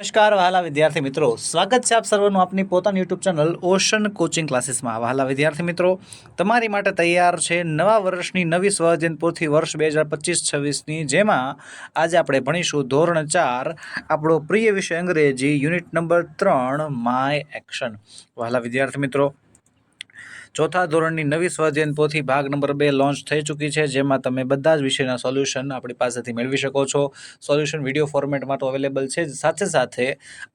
નમસ્કાર, વહાલા વિદ્યાર્થી મિત્રો. સ્વાગત છે આપ સર્વનું આપની પોતાની યુટ્યુબ ચેનલ ઓશન કોચિંગ ક્લાસીસમાં. વહાલા વિદ્યાર્થી મિત્રો, તમારી માટે તૈયાર છે નવા વર્ષની નવી સ્વઅધ્યયન વર્ષ બે હજાર પચીસ છવ્વીસની, જેમાં આજે આપણે ભણીશું ધોરણ ચાર, આપણો પ્રિય વિષય અંગ્રેજી યુનિટ નંબર ત્રણ માય એક્શન વહાલા વિદ્યાર્થી મિત્રો ચોથા ધોરણની નવી સ્વાધ્યાયન પોથી ભાગ નંબર બે લોન્ચ થઈ ચૂકી છે, જેમાં તમે બધા જ વિષયના સોલ્યુશન આપણી પાસેથી મેળવી શકો છો. સોલ્યુશન વીડિયો ફોર્મેટમાં તો અવેલેબલ છે સાથે સાથે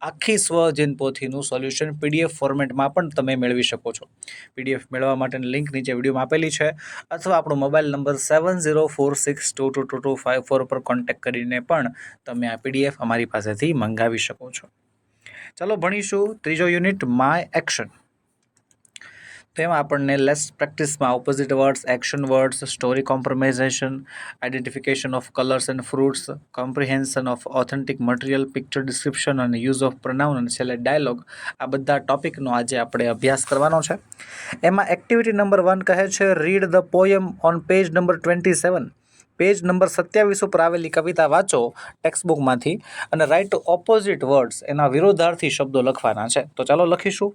આખી સ્વઅધ્યયન પોથીનું સોલ્યુશન પીડીએફ ફોર્મેટમાં પણ તમે મેળવી શકો છો. પીડીએફ મેળવવા માટેની લિંક નીચે વિડીયોમાં આપેલી છે. અથવા આપણો mobile number seven zero four six two two two two five four પર કોન્ટેક્ટ કરીને પણ તમે આ પીડીએફ અમારી પાસેથી મંગાવી શકો છો. ચાલો ભણીશું ત્રીજો યુનિટ માય એક્શન તેમાં આપણને લેસ પ્રેક્ટિસમાં opposite words action words story composition identification of colours and fruits comprehension of authentic material picture description અને યુઝ ઓફ પ્રનાઉન અને છેલ્લે ડાયલોગ આ બધા ટોપિકનો આજે આપણે અભ્યાસ કરવાનો છે. એમાં એક્ટિવિટી નંબર વન કહે છે read the poem on page number twenty seven page number સત્યાવીસ ઉપર આવેલી કવિતા વાંચો ટેક્સ્ટબુકમાંથી અને રાઇટ ઓપોઝિટ વર્ડ્સ એના વિરોધાર્થી શબ્દો લખવાના છે. તો ચાલો લખીશું.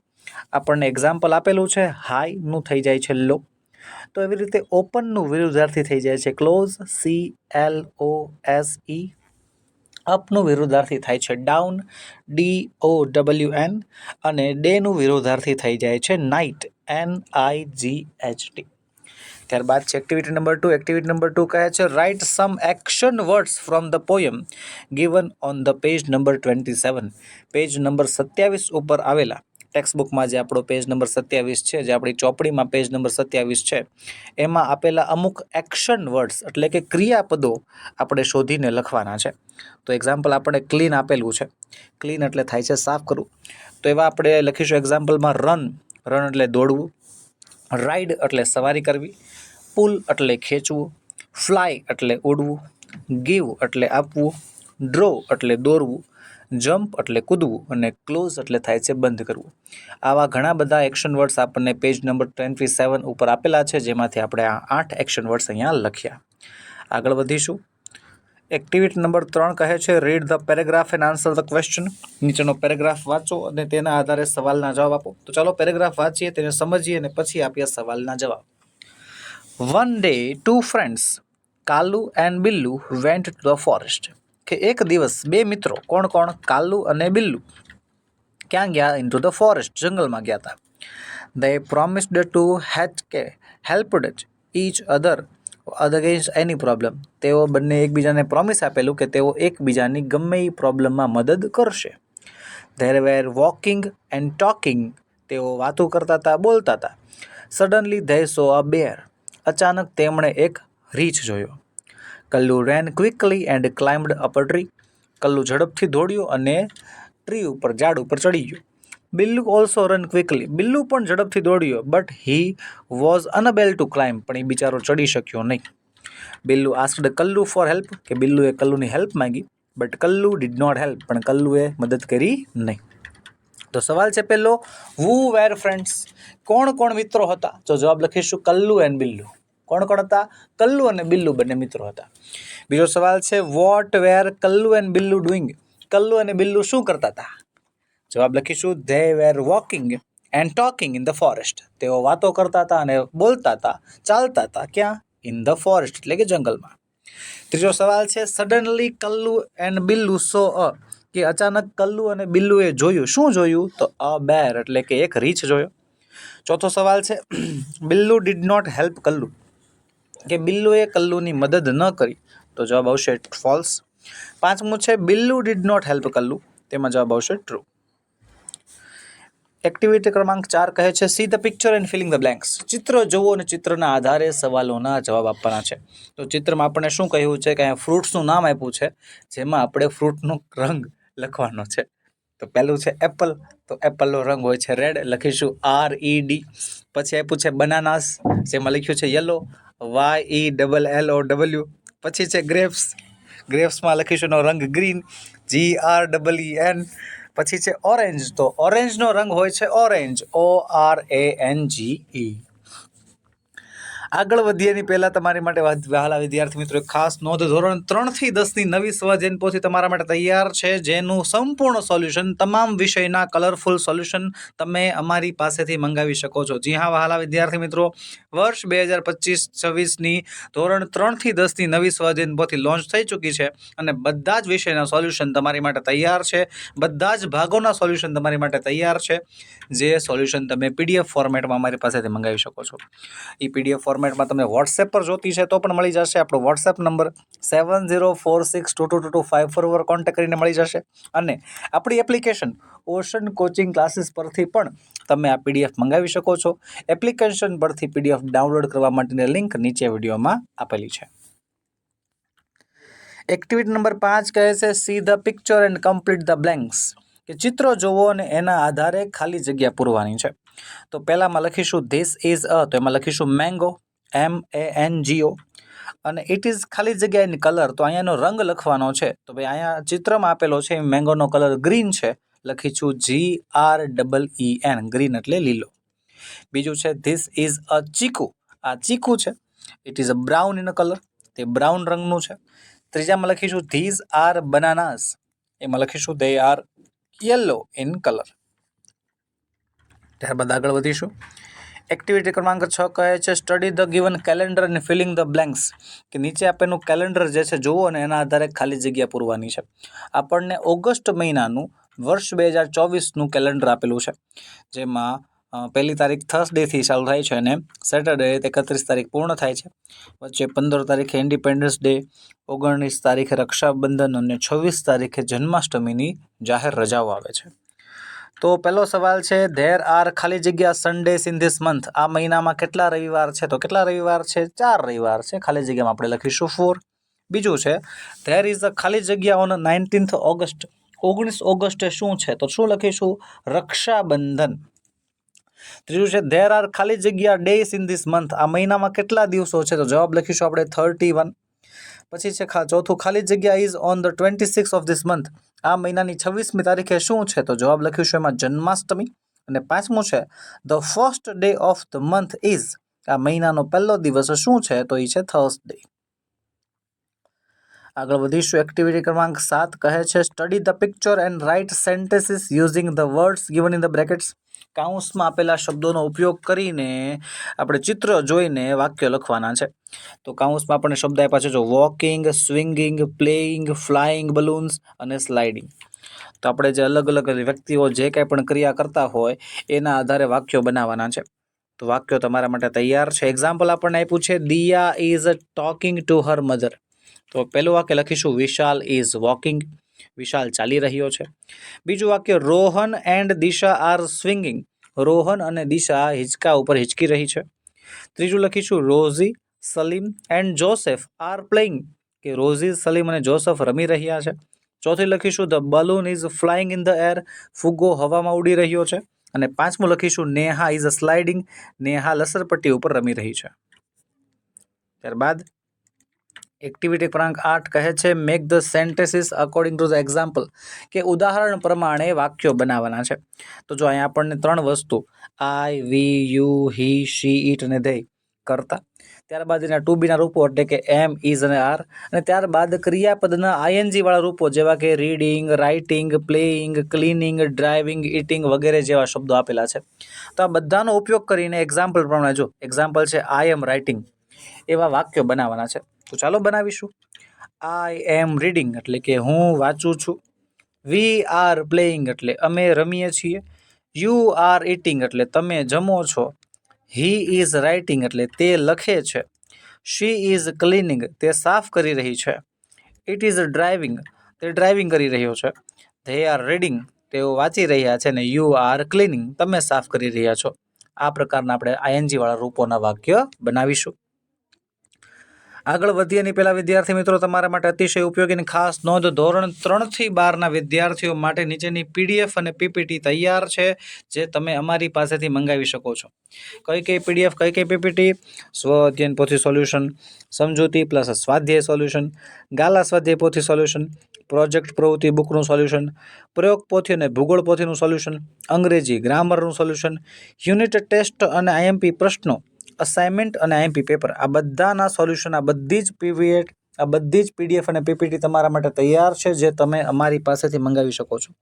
આપણને એક્ઝામ્પલ આપેલું છે હાઈનું થઈ જાય છે લો તો એવી રીતે ઓપનનું વિરુદ્ધાર્થી થઈ જાય છે. Close C L O S E અપનું વિરુદ્ધાર્થી થાય છે. Down D O W N અને ડેનું વિરુદ્ધાર્થી થઈ જાય છે. Night N I G H T ત્યારબાદ છે activity number two activity number two કહે છે write some action words from the poem given on the page number twenty seven page number સત્યાવીસ ઉપર આવેલા. ટેક્સ્ટ બુકમાં જે આપણો પેજ નંબર સત્યાવીસ છે, જે આપણી ચોપડીમાં પેજ નંબર સત્યાવીસ છે, એમાં આપેલા અમુક એક્શન વર્ડ્સ એટલે કે ક્રિયાપદો આપણે શોધીને લખવાના છે. તો એક્ઝામ્પલ આપણે ક્લીન આપેલું છે. ક્લીન એટલે થાય છે સાફ કરવું. તો એવા આપણે લખીશું એક્ઝામ્પલમાં રન રન એટલે દોડવું. રાઈડ એટલે સવારી કરવી. પુલ એટલે ખેંચવું. ફ્લાય એટલે ઉડવું. ગીવ એટલે આપવું. ડ્રો એટલે દોરવું. જમ્પ એટલે કૂદવું અને ક્લોઝ એટલે થાય છે બંધ કરવું. આવા ઘણા બધા એક્શન વર્ડ્સ આપણને પેજ નંબર ટ્વેન્ટી સેવન ઉપર આપેલા છે, જેમાંથી આપણે આ આઠ એક્શન વર્ડ્સ અહીંયા લખ્યા. આગળ વધીશું. એક્ટિવિટી નંબર ત્રણ કહે છે read the paragraph and answer the question નીચેનો પેરેગ્રાફ વાંચો અને તેના આધારે સવાલના જવાબ આપો. તો ચાલો પેરેગ્રાફ વાંચીએ, તેને સમજીએ અને પછી આપીએ સવાલના જવાબ. One day two friends Kalu and Billu went to the forest કે એક દિવસ બે મિત્રો, કોણ કોણ, કાલુ અને બિલ્લુ, ક્યાં ગયા? ઇન ટુ ધ ફોરેસ્ટ જંગલમાં ગયા હતા દે પ્રોમિસ્ડ ટુ હેચ કે helped each other against any problem તેઓ બંને એકબીજાને પ્રોમિસ આપેલું કે તેઓ એકબીજાની ગમે એ પ્રોબ્લેમમાં મદદ કરશે. There were walking and talking તેઓ વાતો કરતા હતા બોલતા હતા સડનલી ધે સો અ બેર અચાનક તેમણે એક રીંછ જોયો. Kallu ran quickly and climbed up tree Kallu ઝડપથી દોડ્યું અને ટ્રી ઉપર, ઝાડ ઉપર ચડી ગયો. Billu also run quickly Billu પણ ઝડપથી દોડ્યો but he was unable to climb પણ એ બિચારો ચડી શક્યો નહીં. Billu asked Kallu for help કે બિલ્લુએ કલ્લુની હેલ્પ માંગી but Kallu did not help પણ કલ્લુએ મદદ કરી નહીં. તો સવાલ છે પહેલો વુ વેર ફ્રેન્ડ્સ કોણ કોણ મિત્રો હતા? તો જવાબ લખીશું, કલ્લુ એન્ડ બિલ્લુ. કોણ કોણ હતા? કલ્લુ અને બિલ્લુ બંને મિત્રો હતા. બીજો સવાલ છે what were Kallu and Billu doing Kallu અને બિલ્લુ શું કરતા હતા? જવાબ લખીશું they were walking and talking in the forest તેઓ વાતો કરતા હતા અને બોલતા હતા, ચાલતા હતા ક્યાં? ઇન ધ ફોરેસ્ટ એટલે કે જંગલમાં. ત્રીજો સવાલ છે suddenly Kallu and Billu saw a કે અચાનક કલ્લુ અને બિલ્લુએ જોયું. શું જોયું? તો અ બેર એટલે કે એક રીછ જોયો. ચોથો સવાલ છે, Billu did not help Kallu. કે બિલ્લુએ કલ્લુની મદદ ન કરી, તો જવાબ આવશે ફોલ્સ પાંચમું છે, Billu did not help Kallu. તેમાં જવાબ આવશે ટ્રુ એક્ટિવિટી ક્રમાંક ચાર કહે છે see the picture and filling the blanks ચિત્ર જોવો અને ચિત્રના આધારે સવાલોના જવાબ આપવાના છે. તો ચિત્રમાં આપણે શું કહ્યું છે કે અહીંયા ફ્રૂટ્સનું નામ આપ્યું છે, જેમાં આપણે ફ્રૂટનો રંગ લખવાનો છે. તો પહેલું છે એપલ તો એપલનો રંગ હોય છે રેડ લખીશું આર ઈ ડી પછી આપ્યું છે બનાનાસ જેમાં લખ્યું છે yellow Y E double L O W પછી છે ગ્રેપ્સ ગ્રેપ્સમાં લખીશું એનો રંગ green G R double E N પછી છે ઓરેન્જ તો ઓરેન્જનો રંગ હોય છે orange O R A N G E આગળ વધીએ એની પહેલાં તમારી માટે વહાલા વિદ્યાર્થી મિત્રો ખાસ નોંધ. ધોરણ ત્રણથી દસની નવી સ્વજેન પોથી તમારા માટે તૈયાર છે, જેનું સંપૂર્ણ સોલ્યુશન તમામ વિષયના કલરફુલ સોલ્યુશન તમે અમારી પાસેથી મંગાવી શકો છો. જી હા વહાલા વિદ્યાર્થી મિત્રો, વર્ષ બે હજાર પચીસ છવ્વીસની ધોરણ ત્રણથી દસની નવી સ્વજન પોથી લોન્ચ થઈ ચૂકી છે અને બધા જ વિષયના સોલ્યુશન તમારી માટે તૈયાર છે. બધા જ ભાગોના સોલ્યુશન તમારી માટે તૈયાર છે. જે સોલ્યુશન તમે પીડીએફ ફોર્મેટમાં અમારી પાસેથી મંગાવી શકો છો. એ પીડીએફ ફોર્મેટમાં તમને વોટ્સએપ પર જોતી છે તો પણ મળી જશે. આપણો WhatsApp number seven zero four six two two two two five four પર કોન્ટેક્ટ કરીને મળી જશે. અને આપણી એપ્લિકેશન ઓશન કોચિંગ ક્લાસીસ પરથી પણ તમે આ પીડીએફ મંગાવી શકો છો. એપ્લિકેશન પરથી પીડીએફ ડાઉનલોડ કરવા માટેની લિંક નીચે વિડીયોમાં આપેલી છે. એક્ટિવિટી નંબર પાંચ કહે છે see the picture and complete the blanks કે ચિત્રો જોવો અને એના આધારે ખાલી જગ્યા પૂરવાની છે. તો પહેલાંમાં લખીશું ધીસ ઇઝ અ તો એમાં લખીશું mango M A N G O અને ઇટ ઇઝ ખાલી જગ્યાની કલર તો અહીંયાનો રંગ લખવાનો છે. તો ભાઈ અહીંયા ચિત્રમાં આપેલો છે મેંગોનો કલર ગ્રીન છે. લખીશું G R double E N green એટલે લીલો. બીજું છે ધીસ ઇઝ અ ચીકુ. આ ચીકુ છે. It is a brown in colour તે બ્રાઉન રંગનું છે. ત્રીજામાં લખીશું ધીઝ આર બનાનાસ એમાં લખીશું they are yellow in colour ત્યારબાદ આગળ વધીશું. એક્ટિવિટી ક્રમાંક છ કહે છે સ્ટડી ધ ગિવન કેલેન્ડર અને ફિલિંગ ધ બ્લેન્ક્સ કે નીચે આપેલું કેલેન્ડર જે છે, જુઓ અને એના આધારે ખાલી જગ્યા પૂરવાની છે. આપણને ઓગસ્ટ મહિનાનું વર્ષ બે હજાર ચોવીસનું કેલેન્ડર આપેલું છે. જેમાં પહેલી તારીખ થર્સડેથી ચાલુ થાય છે અને સેટરડે એકત્રીસ તારીખ પૂર્ણ થાય છે. વચ્ચે પંદર તારીખે ઇન્ડિપેન્ડન્સ ડે ઓગણીસ તારીખે રક્ષાબંધન અને છવ્વીસ તારીખે જન્માષ્ટમીની જાહેર રજાઓ આવે છે. તો પહેલો સવાલ છે, ધેર આર ખાલી જગ્યા સન્ડેસ ઇન ધીસ મંથ આ મહિનામાં કેટલા રવિવાર છે? તો કેટલા રવિવાર છે? ચાર રવિવાર છે. ખાલી જગ્યામાં આપણે લખીશું ફોર બીજું છે, ધેર ઇઝ અ ખાલી જગ્યા ઓન નાઇન્ટીન્થ ઓગસ્ટ. ઓગણીસ ઓગસ્ટે શું છે? તો શું લખીશું? રક્ષાબંધન. ત્રીજું છે, ધેર આર ખાલી જગ્યા ડેઝ ઇન ધીસ મંથ આ મહિનામાં કેટલા દિવસો છે? તો જવાબ લખીશું આપણે થર્ટી વન પછી છે ચોથું ખાલી જગ્યા is on the twenty six of this month આ મહિનાની છવ્વીસમી તારીખે શું છે? તો જવાબ લખીશું એમાં જન્માષ્ટમી અને પાંચમું છે the first day of the month is આ મહિનાનો પહેલો દિવસ શું છે? તો એ છે થર્સડે આગળ વધીશું. એક્ટિવિટી ક્રમાંક સાત કહે છે study the picture and write sentences using the words given in the brackets કાઉન્સમાં આપેલા શબ્દોનો ઉપયોગ કરીને આપણે ચિત્ર જોઈને વાક્ય લખવાના છે. તો કાઉન્સમાં આપણને શબ્દ આપ્યા છે જો walking, swinging, playing, flying balloons અને સ્લાઇડિંગ. તો આપણે જે અલગ અલગ વ્યક્તિઓ જે કાંઈ પણ ક્રિયા કરતા હોય એના આધારે વાક્યો બનાવવાના છે. તો વાક્યો તમારા માટે તૈયાર છે. એક્ઝામ્પલ આપણને આપ્યું છે Diya is talking to her mother તો પહેલું વાક્ય લખીશું વિશાલ ઇઝ વોકિંગ વિશાલ ચાલી રહ્યો છે. બીજું વાક્ય, Rohan and Disha are swinging Rohan અને દિશા હિંચકા ઉપર હિંચકી રહી છે. ત્રીજું લખીશું, Rosie, Salim and Joseph are playing કે રોઝી, સલીમ અને જોસેફ રમી રહ્યા છે. ચોથી લખીશું the balloon is flying in the air ફુગ્ગો હવામાં ઉડી રહ્યો છે. અને પાંચમું લખીશું, નેહા ઇઝ સ્લાઇડિંગ નેહા લસરપટ્ટી ઉપર રમી રહી છે. ત્યારબાદ એક્ટિવિટી ક્રમાંક આઠ કહે છે make the sentences according to the example કે ઉદાહરણ પ્રમાણે વાક્યો બનાવવાના છે. તો જો અહીંયા આપણને ત્રણ વસ્તુ I we you he she it અને ધે કરતા, ત્યારબાદ એના ટુ બીના રૂપો એટલે કે એમ ઇઝ અને આર અને ત્યારબાદ ક્રિયાપદના આઈએનજીવાળા રૂપો જેવા કે reading writing playing cleaning driving eating વગેરે જેવા શબ્દો આપેલા છે. તો આ બધાનો ઉપયોગ કરીને એક્ઝામ્પલ પ્રમાણે જો એક્ઝામ્પલ છે આઈ એમ રાઇટિંગ એવા વાક્યો બનાવવાના છે. તો ચાલો બનાવીશું. આઈ એમ રીડિંગ એટલે કે હું વાંચું છું. વી આર પ્લેઇંગ એટલે અમે રમીએ છીએ. યુ આર ઇટિંગ એટલે તમે જમો છો. હી ઇઝ રાઇટિંગ એટલે તે લખે છે. શી ઇઝ ક્લિનિંગ તે સાફ કરી રહી છે. ઇટ ઇઝ ડ્રાઇવિંગ તે ડ્રાઇવિંગ કરી રહ્યો છે. ધે આર રીડિંગ તેઓ વાંચી રહ્યા છે ને યુ આર ક્લિનિંગ તમે સાફ કરી રહ્યા છો. આ પ્રકારના આપણે આઈએનજીવાળા રૂપોના વાક્ય બનાવીશું. આગળ વધીએ એની પહેલાં વિદ્યાર્થી મિત્રો, તમારા માટે અતિશય ઉપયોગી ખાસ નોંધ. ધોરણ ત્રણથી બારના વિદ્યાર્થીઓ માટે નીચેની પીડીએફ અને પીપીટી તૈયાર છે, જે તમે અમારી પાસેથી મંગાવી શકો છો. કઈ કઈ પીડીએફ, કઈ કઈ પીપીટી? સ્વ અધ્યયન પોથી સોલ્યુશન, સમજૂતી પ્લસ સ્વાધ્યાય સોલ્યુશન, ગાલા સ્વાધ્યાય પોથી સોલ્યુશન, પ્રોજેક્ટ પ્રવૃત્તિ બુકનું સોલ્યુશન, પ્રયોગ પોથી અને ભૂગોળ પોથીનું સોલ્યુશન, અંગ્રેજી ગ્રામરનું સોલ્યુશન, યુનિટ ટેસ્ટ અને આઈએમપી પ્રશ્નો અસાઇનમેન્ટ અને આઈએમપી પેપર આ બધાના સોલ્યુશન આ બધી જ પીવીએટ આ બધી જ પીડીએફ અને પીપીટી તમારા માટે તૈયાર છે, જે તમે અમારી પાસેથી મંગાવી શકો છો.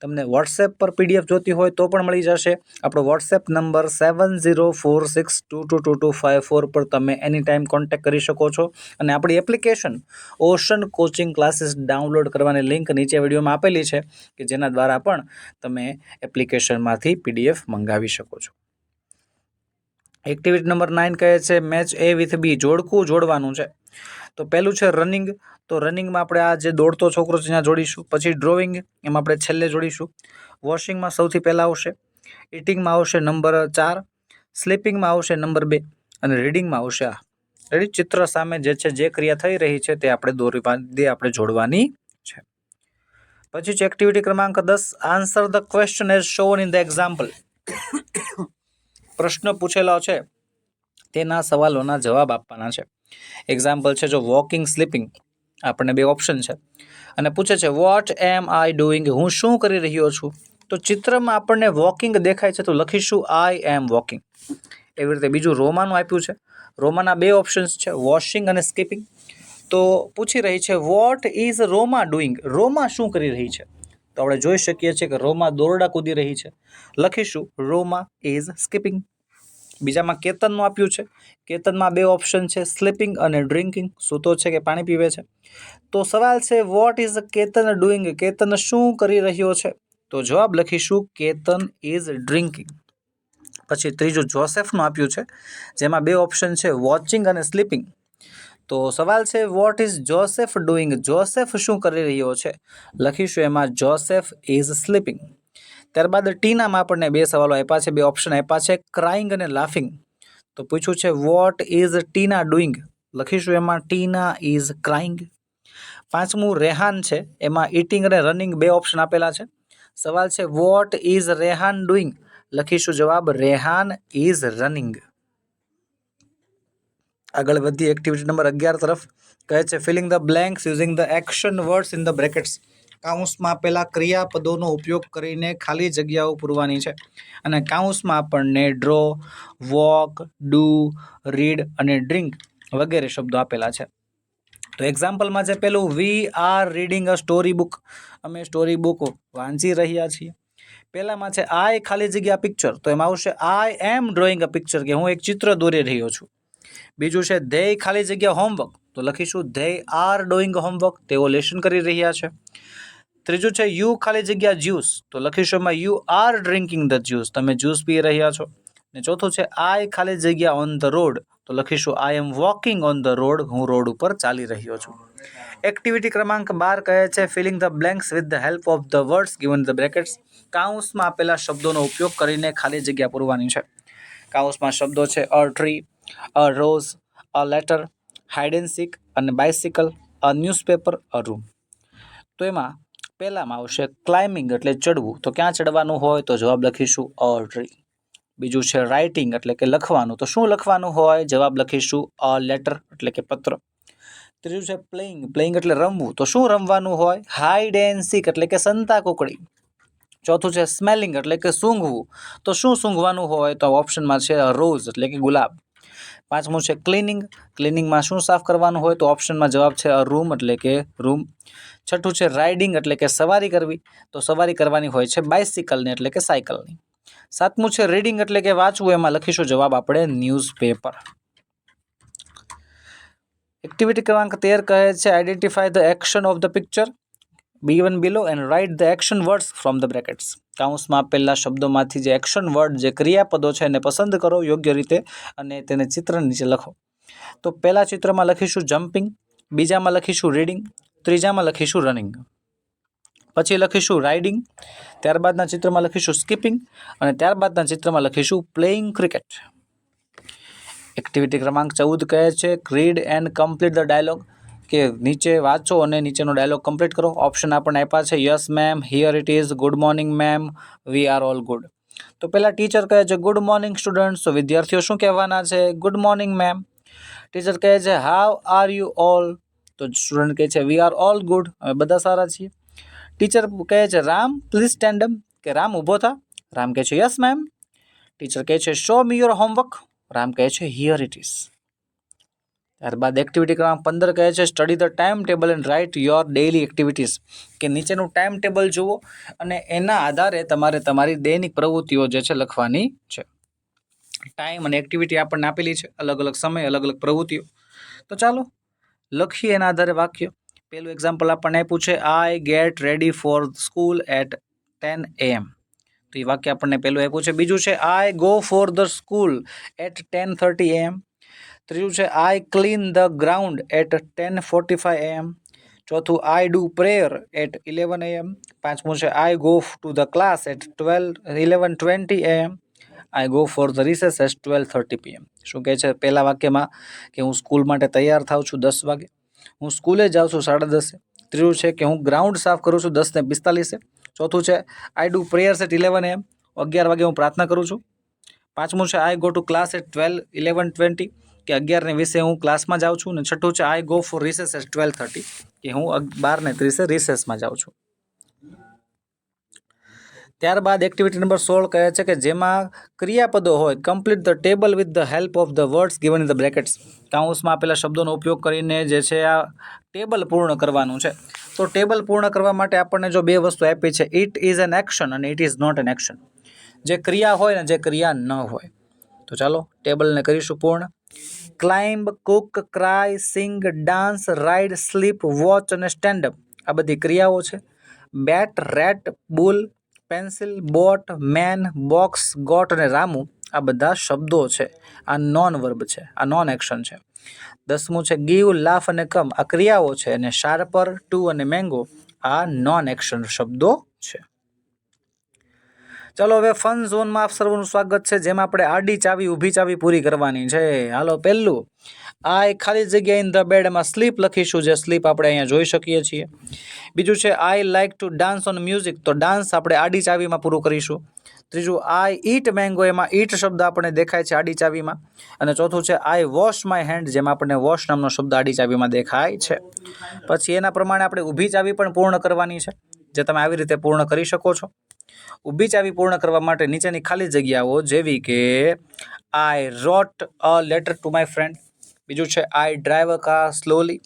તમને વોટ્સએપ પર પીડીએફ જોતી હોય તો પણ મળી જશે. આપણો WhatsApp number seven zero four six two two two two five four પર તમે એની ટાઈમ કોન્ટેક્ટ કરી શકો છો. અને આપણી application Ocean Coaching Classes download કરવાની લિંક નીચે વિડીયોમાં આપેલી છે, કે જેના દ્વારા પણ તમે એપ્લિકેશનમાંથી પીડીએફ મંગાવી શકો છો. એક્ટિવિટી નંબર નાઇન કહે છે, મેચ એ વિથ બી જોડકું જોડવાનું છે. તો પહેલું છે રનિંગ. તો રનિંગમાં આપણે આ જે દોડતો છોકરો છે ત્યાં જોડીશું. પછી ડ્રોઈંગ એમાં આપણે છેલ્લે જોડીશું. વોશિંગમાં સૌથી પહેલાં આવશે. ઇટિંગમાં આવશે નંબર ચાર. સ્લીપિંગમાં આવશે નંબર બે. અને રીડિંગમાં આવશે આ. રેડી? ચિત્ર સામે જે છે, જે ક્રિયા થઈ રહી છે, તે આપણે દોરી આપણે જોડવાની છે. પછી છે એક્ટિવિટી ક્રમાંક દસ. Answer the question as shown in the example પ્રશ્ન પૂછેલો છે, તેના સવાલોના જવાબ આપવાના છે. એક્ઝામ્પલ છે જો વોકિંગ સ્લીપિંગ આપણને બે ઓપ્શન છે. અને પૂછે છે વોટ એમ આઈ ડુઈંગ હું શું કરી રહ્યો છું? તો ચિત્રમાં આપણને વોકિંગ દેખાય છે તો લખીશું આઈ એમ વોકિંગ એવી રીતે બીજું રોમાનું આપ્યું છે. રોમાના બે ઓપ્શન્સ છે વોશિંગ અને સ્કીપિંગ તો પૂછી રહી છે what is Roma doing Roma શું કરી રહી છે? તો આપણે જોઈ શકીએ છીએ કે રોમા દોરડા કૂદી રહી છે. લખીશું રોમા ઇઝ સ્કીપિંગ બીજામાં કેતનનું આપ્યું છે. કેતનમાં બે ઓપ્શન છે સ્લીપિંગ અને ડ્રિંકિંગ સૂતો છે કે પાણી પીવે છે? તો સવાલ છે what is Ketan doing Ketan શું કરી રહ્યો છે? તો જવાબ લખીશું, કેતન ઇઝ ડ્રિંકિંગ પછી ત્રીજું જોસેફનું આપ્યું છે, જેમાં બે ઓપ્શન છે વોચિંગ અને સ્લીપિંગ તો સવાલ છે what is Joseph doing Joseph શું કરી રહ્યો છે? લખીશું એમાં, જોસેફ ઇઝ સ્લીપિંગ ત્યારબાદ ટીનામાં આપણને બે સવાલો આપ્યા છે, બે ઓપ્શન આપ્યા છે ક્રાઇંગ અને લાફિંગ તો પૂછ્યું છે વોટ ઇઝ ટીના ડુઈંગ લખીશું એમાં ટીના ઇઝ ક્રાઇંગ પાંચમું રેહાન છે. એમાં ઇટિંગ અને રનિંગ બે ઓપ્શન આપેલા છે. સવાલ છે વોટ ઇઝ રેહાન ડુઈંગ લખીશું જવાબ રેહાન ઇઝ રનિંગ આગળ વધી એક્ટિવિટી નંબર અગિયાર તરફ. કહે છે filling the blanks using the action words in the brackets કાઉન્સમાં આપેલા ક્રિયાપદોનો ઉપયોગ કરીને ખાલી જગ્યાઓ પૂરવાની છે. અને કાઉન્સમાં આપણને ડ્રો, વોક, ડુ, રીડ અને ડ્રિંક વગેરે શબ્દો આપેલા છે. તો એક્ઝામ્પલમાં છે પેલું we are reading a story book અમે સ્ટોરી બુક વાંચી રહ્યા છીએ. પહેલામાં છે આઈ ખાલી જગ્યા પિક્ચર તો એમાં આવશે આઈ એમ ડ્રોઈંગ અ પિક્ચર કે હું એક ચિત્ર દોરી રહ્યો છું. બીજું છે ધેય ખાલી જગ્યા હોમવર્ક તો લખીશું ધેય આર ડોઈંગ હોમવર્ક તેઓ લેશન કરી રહ્યા છે. ત્રીજું છે, યુ ખાલી જગ્યા જ્યુસ. તો લખીશું એમાં, you are drinking the juice. તમે જ્યુસ પી રહ્યા છો. ને ચોથું છે, આઈ ખાલી જગ્યા ઓન ધ રોડ. તો લખીશું, I am walking on the road, હું રોડ ઉપર ચાલી રહ્યો છું. એક્ટિવિટી ક્રમાંક બાર કહે છે, filling the blanks with the help of the words given the brackets. કાઉન્સમાં આપેલા શબ્દોનો ઉપયોગ કરીને ખાલી જગ્યા પૂરવાની છે. કાઉન્સમાં શબ્દો છે, a tree, a rose, a letter, hide and seek, અને bicycle, a newspaper, a room. તો એમાં પહેલામાં આવશે ક્લાઇમ્બિંગ એટલે ચડવું. તો ક્યાં ચડવાનું હોય તો જવાબ લખીશું અ ટ્રી બીજું છે રાઇટિંગ એટલે કે લખવાનું. તો શું લખવાનું હોય? જવાબ લખીશું અ લેટર એટલે કે પત્ર. ત્રીજું છે પ્લેઇંગ પ્લેઇંગ એટલે રમવું. તો શું રમવાનું હોય? હાઈડ એન્ડ સીક એટલે કે સંતા કુકડી ચોથું છે સ્મેલિંગ એટલે કે સૂંઘવું. તો શું સૂંઘવાનું હોય? તો ઓપ્શનમાં છે રોઝ એટલે કે ગુલાબ. પાંચમું છે ક્લિનિંગ ક્લિનિંગમાં શું સાફ કરવાનું હોય તો ઓપ્શનમાં જવાબ છે અ રૂમ એટલે કે રૂમ છઠ્ઠું છે રાઇડિંગ એટલે કે સવારી કરવી. તો સવારી કરવાની હોય છે બાઇસિકલની એટલે કે સાયકલની સાતમું છે રીડિંગ એટલે કે વાંચવું. એમાં લખીશું જવાબ આપણે ન્યૂઝપેપર એક્ટિવિટી ક્રમાંક તેર કહે છે identify the action of the picture B one below and write the action words from the brackets કાઉન્સમાં આપેલા શબ્દોમાંથી જે એક્શન વર્ડ, જે ક્રિયાપદો છે એને પસંદ કરો યોગ્ય રીતે અને તેને ચિત્ર નીચે લખો. તો પહેલાં ચિત્રમાં લખીશું જમ્પિંગ બીજામાં લખીશું રીડિંગ ત્રીજામાં લખીશું રનિંગ પછી લખીશું રાઇડિંગ ત્યારબાદના ચિત્રમાં લખીશું સ્કીપિંગ અને ત્યારબાદના ચિત્રમાં લખીશું પ્લેઇંગ ક્રિકેટ એક્ટિવિટી ક્રમાંક ચૌદ કહે છે read and complete the dialogue કે નીચે વાંચો અને નીચેનો ડાયલોગ કમ્પ્લીટ કરો. ઓપ્શન આપણને આપ્યા છે yes ma'am here it is good morning ma'am we are all good તો પહેલાં ટીચર કહે છે ગુડ મોર્નિંગ સ્ટુડન્ટ્સ તો વિદ્યાર્થીઓ શું કહેવાના છે? ગુડ મોર્નિંગ મેમ ટીચર કહે છે હાવ આર યુ ઓલ તો સ્ટુડન્ટ કહે છે વી આર ઓલ ગુડ અમે બધા સારા છીએ. ટીચર કહે છે રામ પ્લીઝ સ્ટેન્ડ અપ કે રામ ઊભો થા. રામ કહે છે યસ મેમ ટીચર કહે છે show me your homework Ram કહે છે હિયર ઇટ ઇઝ ત્યારબાદ એક્ટિવિટી ક્રમાંક પંદર કહે છે study the time table and write your daily activities કે નીચેનું ટાઈમ ટેબલ જુઓ અને એના આધારે તમારે તમારી દૈનિક પ્રવૃત્તિઓ જે છે લખવાની છે. ટાઈમ અને એક્ટિવિટી આપણને આપેલી છે, અલગ અલગ સમય, અલગ અલગ પ્રવૃત્તિઓ. તો ચાલો, લખીએ એના આધારે વાક્ય. પહેલું એક્ઝામ્પલ આપણને આપ્યું છે I get ready for school at ten AM તો એ વાક્ય આપણને પહેલું આપ્યું છે. બીજું છે I go for the school at ten thirty AM ત્રીજું છે I clean the ground at ten forty five AM ચોથું I do prayer at eleven AM પાંચમું છે I go to the class at twelve eleven twenty AM I go for the recess at twelve thirty PM શું કહે છે? પહેલા વાક્યમાં કે હું સ્કૂલ માટે તૈયાર થાઉં છું દસ વાગે. હું સ્કૂલે જાઉં છું સાડા દસે. ત્રીજું છે કે હું ગ્રાઉન્ડ સાફ કરું છું દસને પિસ્તાલીસે. ચોથું છે I do prayers at eleven AM અગિયાર વાગે હું પ્રાર્થના કરું છું. પાંચમું છે I go to class at twelve eleven twenty કે અગિયાર ને વીસે હું ક્લાસમાં જાઉં છું ને છઠ્ઠું છે I go for recess at twelve thirty કે હું બાર ને ત્રીસે રિસેસમાં જાઉં છું. ત્યારબાદ એક્ટિવિટી નંબર સોળ કહે છે કે જેમાં ક્રિયાપદો હોય complete the table with the help of the words given in the brackets કાઉન્સમાં આપેલા શબ્દોનો ઉપયોગ કરીને જે છે આ ટેબલ પૂર્ણ કરવાનું છે. તો ટેબલ પૂર્ણ કરવા માટે આપણને જો બે વસ્તુ આપી છે ઇટ ઇઝ એન એક્શન અને it is not an action જે ક્રિયા હોય ને જે ક્રિયા ન હોય. તો ચાલો, ટેબલને કરીશું પૂર્ણ. Climb cook cry sing dance ride sleep watch અને સ્ટેન્ડઅપ આ બધી ક્રિયાઓ છે. Bat rat bull pencil boat man box goat અને રામુ, આ બધા શબ્દો છે. આ નોન વર્બ છે. આ નોન એક્શન છે. દસમું છે ગીવ લાફ અને કમ આ ક્રિયાઓ છે અને શાર્પર ટુ અને મેંગો આ નોન એક્શન શબ્દો છે. ચલો હવે ફન ઝોનમાં આપ સર્વનું સ્વાગત છે, જેમાં આપણે આડી ચાવી, ઊભી ચાવી પૂરી કરવાની છે. હાલો, પહેલું, આ એક ખાલી જગ્યા ઇન ધ બેડ એમાં સ્લીપ લખીશું, જે સ્લીપ આપણે અહીંયા જોઈ શકીએ છીએ. બીજું છે I like to dance on music તો ડાન્સ આપણે આડી ચાવીમાં પૂરું કરીશું. ત્રીજું આઈ ઈટ મેંગો એમાં ઈટ શબ્દ આપણને દેખાય છે આડી ચાવીમાં. અને ચોથું છે આઈ વોશ માય હેન્ડ જેમાં આપણને વોશ નામનો શબ્દ આડી ચાવીમાં દેખાય છે. પછી એના પ્રમાણે આપણે ઊભી ચાવી પણ પૂર્ણ કરવાની છે, જે તમે આવી રીતે પૂર્ણ કરી શકો છો. ઊભી ચાવી પૂર્ણ કરવા માટે નીચેની ખાલી જગ્યાઓ જેવી કે I wrote a letter to my friend બીજું છે I drive a car slowly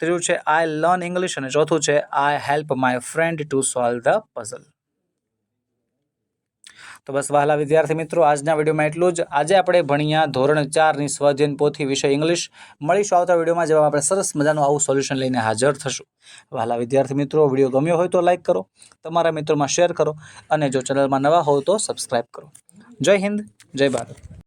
ત્રીજું છે આઈ લર્ન ઇંગ્લિશ અને ચોથું છે I help my friend to solve the puzzle તો બસ વહાલા વિદ્યાર્થી મિત્રો, આજના વિડીયોમાં એટલું જ. આજે આપણે ભણ્યા ધોરણ ચારની સ્વજન પોથી વિષય ઇંગ્લિશ. મળીશું આવતા વિડીયોમાં જેમાં આપણે સરસ મજાનું આવું સોલ્યુશન લઈને હાજર થશું. વહાલા વિદ્યાર્થી મિત્રો, વીડિયો ગમ્યો હોય તો લાઇક કરો, તમારા મિત્રોમાં શેર કરો અને જો ચેનલમાં નવા હોવ તો સબસ્ક્રાઈબ કરો. જય હિન્દ, જય ભારત.